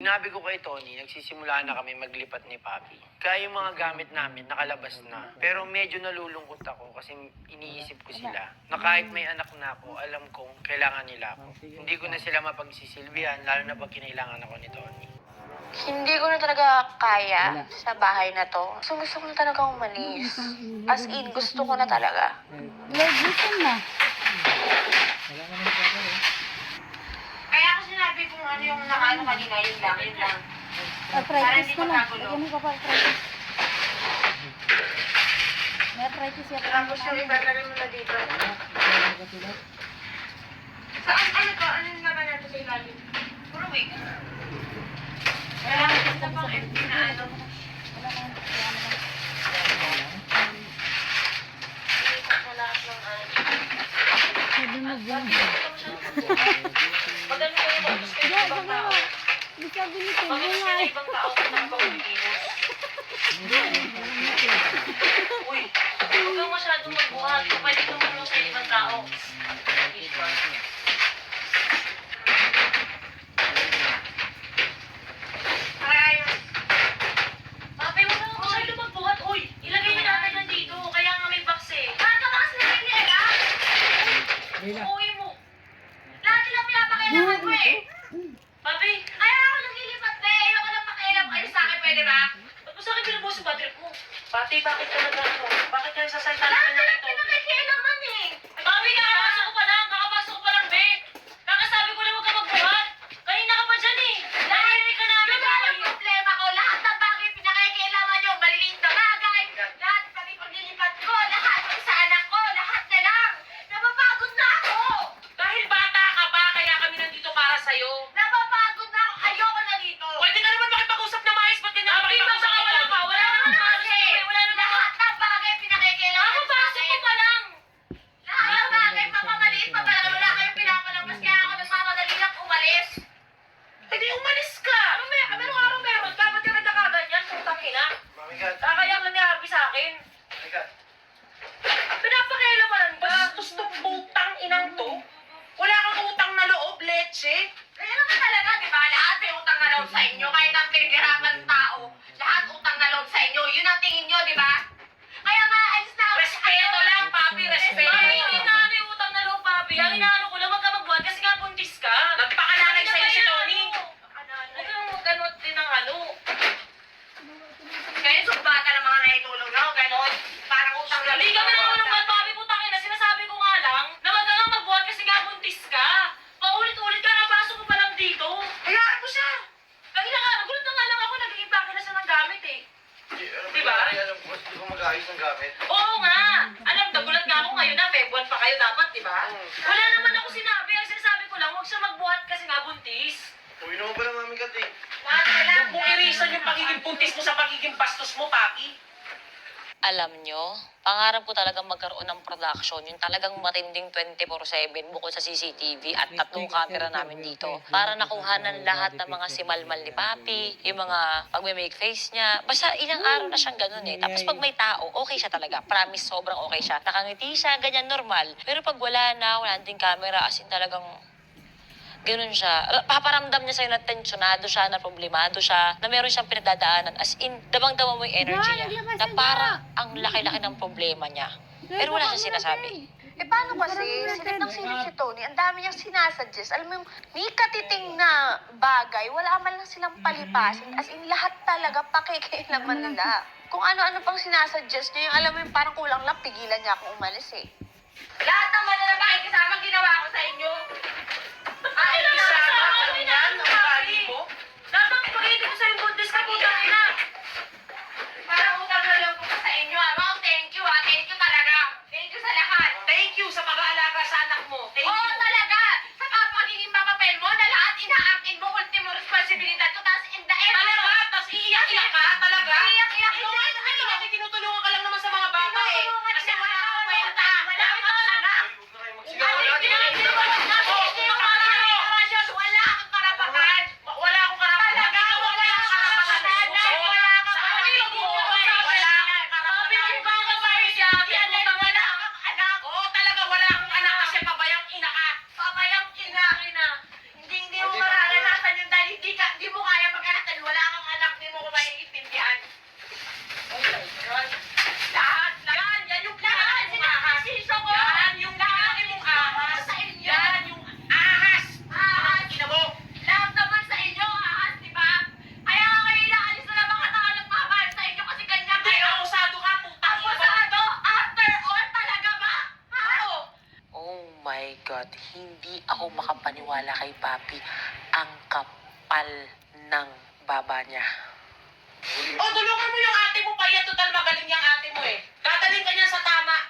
Sinabi ko kay Tony, nagsisimula na kami maglipat ni Papi. Kaya yung mga gamit namin nakalabas na. Pero medyo nalulungkot ako kasi iniisip ko sila na kahit may anak na ako, alam kong kailangan nila ako. Hindi ko na sila mapagsisilbihan, lalo na pag kinailangan ako ni Tony. Hindi ko na talaga kaya sa bahay na to. Gusto, gusto ko na talaga umalis. As in, gusto ko na talaga. Lagutan na. Wala akin eh. Sinabi kung ano yung nakaano kanina, yun lang, yun lang. Arthritis ko na. magkagulo. Lagyan mo pa pa arthritis. May arthritis yata. Tapos yung ilalagay mo na dito. Saan, ano to? Ano yung laban natin sa ilalim? Puro wig. Wala kita pang empty na ano. Wala na. Wala na. Iniikot mo lahat ng ano. Sabi mo ba? Pag ano kayo, mag-gusto Hindi, yung sabi ibang mo. tao. Hindi sabi ni Tim. Pag gusto yung ibang tao, ano ba Pilipinas. Uy, huwag kang masyadong magbuhat. Pwede kang mulong sa ibang tao. Ayos. Papi, huwag kang masyadong magbuhat. Uy, ilagay na natin yan dito. Kaya nga may box eh. Bakit ka ba kasi nila? Leila. Uwi mo. Lahat sila pinapakailangan mo eh. Papi, kaya ako naglilipat na eh. Ayoko na pakialam kayo sa akin, pwede ba? Mo sa akin binubuhos yung trip mo? Pati, bakit ka nag-ano? Bakit ka nagsasalita na ganyan ito? pinakikialaman eh. Papi, kakapasok ko pa lang. Kakapasok ko pa lang, be. Kakasabi ko lang huwag ka magbuhat. Kanina ka pa dyan eh. Narinig ka namin. Yun ang problema ko. Lahat ng bagay pinakikialaman nyo. Maliliit na bagay. Lahat pati paglilipat ko. Lahat sa anak ko. Lahat na lang. Napapagod na ako. Dahil bata ka pa, kaya kami nandito para sa'yo. Napapagod na ako. Ayoko na dito. Pwede ka naman makipag-usap na maayos. Ba't ganyan ka makipag-usap ka wala pa? Wala naman kasi. Wala naman Lahat ng bagay pinakikailangan Ako, pasok ko pa lang. Lahat ng bagay, papamaliit pa talaga. Wala kayong pinapalabas. Kaya ako nagmamadali lang umalis. Eh di umalis ka. Ano may, anong araw meron ka? Ba't ka nagkakaganyan? Putang ina. Mami God, Kakaya lang ni Harvey sa akin. Mami God. Pinapakailaman ba? Gusto putang inang to? Wala kang utang na loob, leche? Kaya naman talaga, di ba? Lahat may utang na loob sa inyo. Kahit ang pinaghirapan ng tao, lahat utang na loob sa inyo. Yun ang tingin nyo, di ba? Kaya nga, alis na ako. Respeto lang, papi. Respeto. Papi, hindi na ano yung utang na loob, papi. Ang inaano ko lang, wag ka magbuhat kasi nga buntis ka. Nagpakananay sa'yo si Tony. Huwag kang magganot din ng ano. Kaya sumbata ng mga naitulong nyo, ganon. Parang utang na Hindi kami nangulong ba't papi putang ina. Sinasabi ko nga lang, na wag ka nga magbuhat kasi nga buntis ka. Paulit-ulit ka, napasok ko pa lang dito. Hayaan mo siya. Kanina nga, nagulat na nga lang ako, nag-iimpake na siya ng gamit eh. Diba? Alam ko, hindi ko mag-ayos ng gamit. Oo nga. Alam, nagulat nga ako ngayon na, February pa kayo dapat, di ba? Wala naman ako sinabi. Ang sinasabi ko lang, huwag siya magbuhat kasi nga buntis. Uwi naman pala Mami eh. Lahat na lang. Kung irisan yung pagiging buntis mo sa pagiging bastos mo, Papi. Alam nyo, pangarap ko talagang magkaroon ng production, yung talagang matinding 24-7 bukod sa CCTV at tatlong camera namin dito. Para nakuhanan lahat ng mga simalmal ni Papi, yung mga pagme-make face niya. Basta ilang araw na siyang ganun eh. Tapos pag may tao, okay siya talaga. Promise, sobrang okay siya. Nakangiti siya, ganyan, normal. Pero pag wala na, wala din camera, as in talagang Ganun siya. Paparamdam niya sa'yo na tensyonado siya, na problemado siya, na meron siyang pinagdadaanan. As in, dabang-dama mo yung energy niya. Na parang ang laki-laki ng problema niya. Pero wala siyang sinasabi. Eh, paano kasi? Silip ng silip si Tony. Ang dami niyang sinasuggest. Alam mo yung ni katiting na bagay, wala man lang silang palipasin. As in, lahat talaga pakikilaman nila. Kung ano-ano pang sinasuggest niya, yung alam mo yung parang kulang lang, pigilan niya akong umalis eh. Lahat ng mananapay, kasama ginawa ko sa inyo. hindi ako makapaniwala kay Papi. Ang kapal ng baba niya. O, tulungan mo yung ate mo, Paya. Total magaling yung ate mo eh. Dadaling ka niya sa tama.